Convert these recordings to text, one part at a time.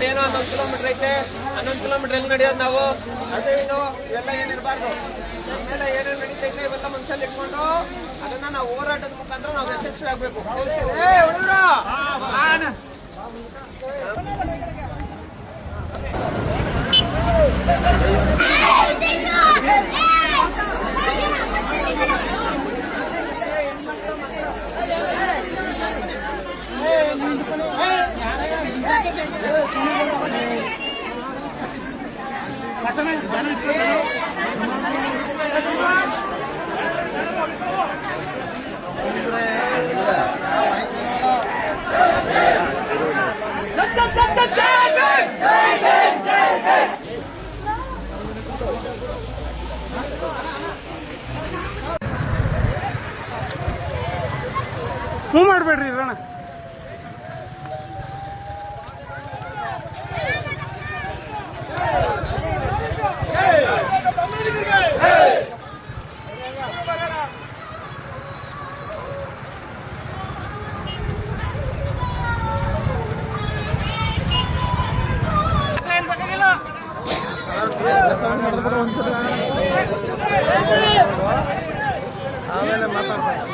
ಏನೋ ಹನ್ನೊಂದು ಕಿಲೋಮೀಟರ್ ಐತೆ. ಹನ್ನೊಂದು ಕಿಲೋಮೀಟರ್ ಎಲ್ಲಿ ನಡೆಯೋದು ನಾವು? ಅದೇ ಇದು ಇವೆಲ್ಲ ಏನಿರಬಾರ್ದು ನಮ್ಮೆಲ್ಲ ಏನೇನು ನಡೀತೈತೆ ಇವೆಲ್ಲ ಮನಸ್ಸಲ್ಲಿ ಇಟ್ಕೊಂಡು ಅದನ್ನ ನಾವು ಹೋರಾಟದ ಮುಖಾಂತರ ನಾವು ಯಶಸ್ವಿ ಆಗ್ಬೇಕು ಮೂವ್ ಮಾಡಬೇಡ್ರಿ ಇರೋಣ. ಆಮೇಲೆ ಮಾತಾಡ್ತಾರೆ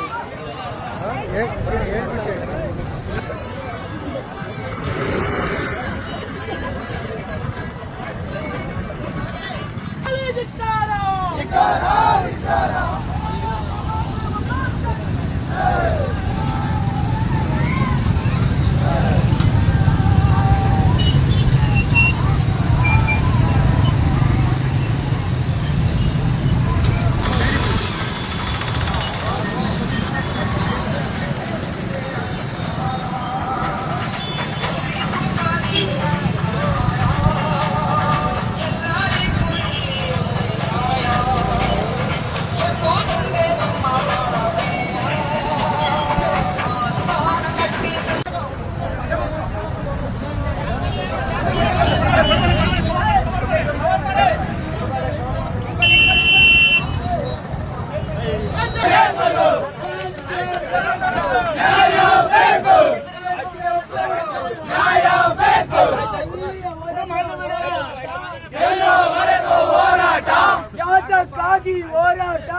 ಯಾತಕ್ಕಾಗಿ ಹೋರಾಟ.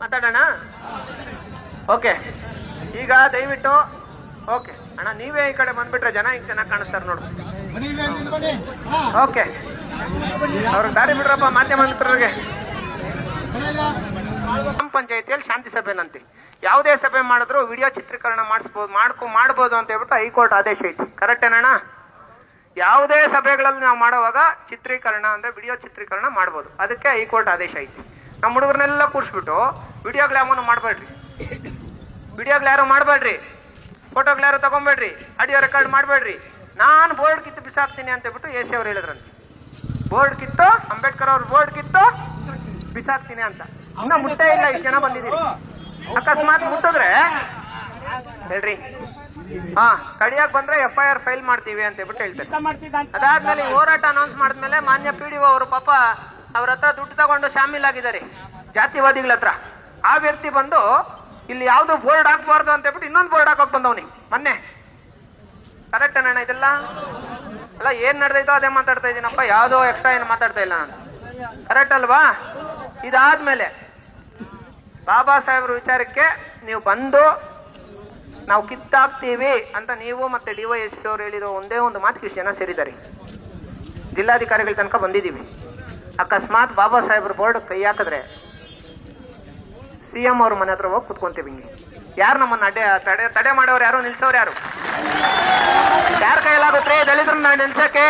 ಮಾತಾಡೋಣ? ಓಕೆ. ಈಗ ದಯವಿಟ್ಟು, ಓಕೆ. ಅಣ್ಣ, ನೀವೇ ಈ ಕಡೆ ಬಂದ್ಬಿಟ್ರೆ ಜನ ಹಿಂಗೆ ಚೆನ್ನಾಗಿ ಕಾಣಿಸ್ತಾರೆ ನೋಡು. ಓಕೆ. ಅವ್ರಿಗೆ ದಾರಿ ಬಿಡ್ರಪ್ಪ ಮಾಧ್ಯಮ ಮಿತ್ರರಿಗೆ. ಗ್ರಾಮ ಪಂಚಾಯತಿಯಲ್ಲಿ ಶಾಂತಿ ಸಭೆನಂತೆ ಯಾವುದೇ ಸಭೆ ಮಾಡಿದ್ರು ವಿಡಿಯೋ ಚಿತ್ರೀಕರಣ ಮಾಡಿಸ್ಬೋದು, ಮಾಡ್ಕೊ ಮಾಡ್ಬೋದು ಅಂತ ಹೇಳ್ಬಿಟ್ಟು ಹೈಕೋರ್ಟ್ ಆದೇಶ ಐತಿ. ಕರೆಕ್ಟ್ ಏನಣ್ಣ? ಯಾವುದೇ ಸಭೆಗಳಲ್ಲಿ ನಾವು ಮಾಡುವಾಗ ಚಿತ್ರೀಕರಣ ಅಂದ್ರೆ ವಿಡಿಯೋ ಚಿತ್ರೀಕರಣ ಮಾಡ್ಬೋದು. ಅದಕ್ಕೆ ಹೈಕೋರ್ಟ್ ಆದೇಶ ಐತಿ. ನಮ್ಮ ಹುಡುಗರನ್ನೆಲ್ಲ ಕೂರಿಸ್ಬಿಟ್ಟು ವಿಡಿಯೋ ಗ್ಲಾಮನ್ನು ಮಾಡಬೇಡ್ರಿ. ವಿಡಿಯೋ ಗ್ಲಾರು ಮಾಡಬೇಡ್ರಿ. ಫೋಟೋ ಗ್ಲಾರು ತಗೊಂಬೇಡ್ರಿ. ಆಡಿಯೋ ರೆಕಾರ್ಡ್ ಮಾಡಬೇಡ್ರಿ. ನಾನು ಬೋರ್ಡ್ ಕಿತ್ತು ಬಿಸಾಕ್ತೀನಿ ಅಂತ ಹೇಳ್ಬಿಟ್ಟು ಎ ಸಿ ಅವ್ರು ಹೇಳಿದ್ರಂತೆ. ಬೋರ್ಡ್ ಕಿತ್ತು, ಅಂಬೇಡ್ಕರ್ ಅವ್ರ ಬೋರ್ಡ್ ಕಿತ್ತು ಬಿಸಾಕ್ತೀನಿ ಅಂತ. ಇನ್ನ ಮುಟ್ಟೇ ಇಲ್ಲ, ಇಷ್ಟು ಜನ ಬಂದಿದ್ದೀನಿ ಅಕಸ್ಮಾತ್ ಮುಟ್ಟಿದ್ರೆ ಹೇಳ್ರಿ. ಹಾ ಕಡಿಯಾಕ್ ಬಂದ್ರೆ ಎಫ್ ಐ ಆರ್ ಫೈಲ್ ಮಾಡ್ತೀವಿ ಅಂತ ಹೇಳ್ಬಿಟ್ಟು ಹೇಳ್ತಾರೆ. ಅದಾದ್ಮೇಲೆ ಹೋರಾಟ ಅನೌನ್ಸ್ ಮಾಡಿದ್ಮೇಲೆ ಮಾನ್ಯ ಪಿ ಡಿ ಅವರು ಪಾಪ ಅವ್ರ ಹತ್ರ ದುಡ್ಡು ತಗೊಂಡು ಶಾಮೀಲ್ ಆಗಿದ್ದಾರೆ ಜಾತಿವಾದಿಗಳ ಹತ್ರ. ಆ ವ್ಯಕ್ತಿ ಬಂದು ಇಲ್ಲಿ ಯಾವ್ದು ಬೋರ್ಡ್ ಹಾಕ್ಬಾರ್ದು ಅಂತ ಹೇಳ್ಬಿಟ್ಟು ಇನ್ನೊಂದು ಬೋರ್ಡ್ ಹಾಕೋಕ್ ಬಂದವನಿ ಮೊನ್ನೆ. ಕರೆಕ್ಟ್ ಅಣ್ಣ ಇದೆಲ್ಲ? ಅಲ್ಲ ಏನ್ ನಡೆದೈತೋ ಅದೇ ಮಾತಾಡ್ತಾ ಇದೀನಪ್ಪ. ಯಾವ್ದೋ ಎಕ್ಸ್ಟ್ರಾ ಏನು ಮಾತಾಡ್ತಾ ಇಲ್ಲ ನಾನು ಕರೆಕ್ಟ್ ಅಲ್ವಾ? ಇದಾದ್ಮೇಲೆ ಬಾಬಾ ಸಾಹೇಬ್ರ ವಿಚಾರಕ್ಕೆ ನೀವು ಬಂದು ನಾವು ಕಿತ್ತಾಕ್ತೀವಿ ಅಂತ ನೀವು ಮತ್ತೆ ಡಿ ವೈ ಎಸ್ ಪಿ ಅವ್ರು ಹೇಳಿರೋ ಒಂದೇ ಒಂದು ಮಾತು ಇಷ್ಟು ಜನ ಸೇರಿದ್ದಾರೆ. ಜಿಲ್ಲಾಧಿಕಾರಿಗಳ ತನಕ ಬಂದಿದ್ದೀವಿ. ಅಕಸ್ಮಾತ್ ಬಾಬಾ ಸಾಹೇಬ್ರ ಬೋರ್ಡ್ ಕೈ ಹಾಕಿದ್ರೆ ಸಿ ಎಂ ಅವ್ರ ಮನೆ ಹತ್ರ ಹೋಗಿ ಕುತ್ಕೊಂತೀವಿ ಹಿಂಗೆ. ಯಾರು ನಮ್ಮನ್ನ ಅಡ್ಡೆ, ತಡೆ ತಡೆ ಮಾಡೋರು ಯಾರು, ನಿಲ್ಸೋರು ಯಾರು? ಯಾರ ಕೈಲಾಗುತ್ತೆ ದಲಿತರನ್ನ ನಿಲ್ಸಕ್ಕೆ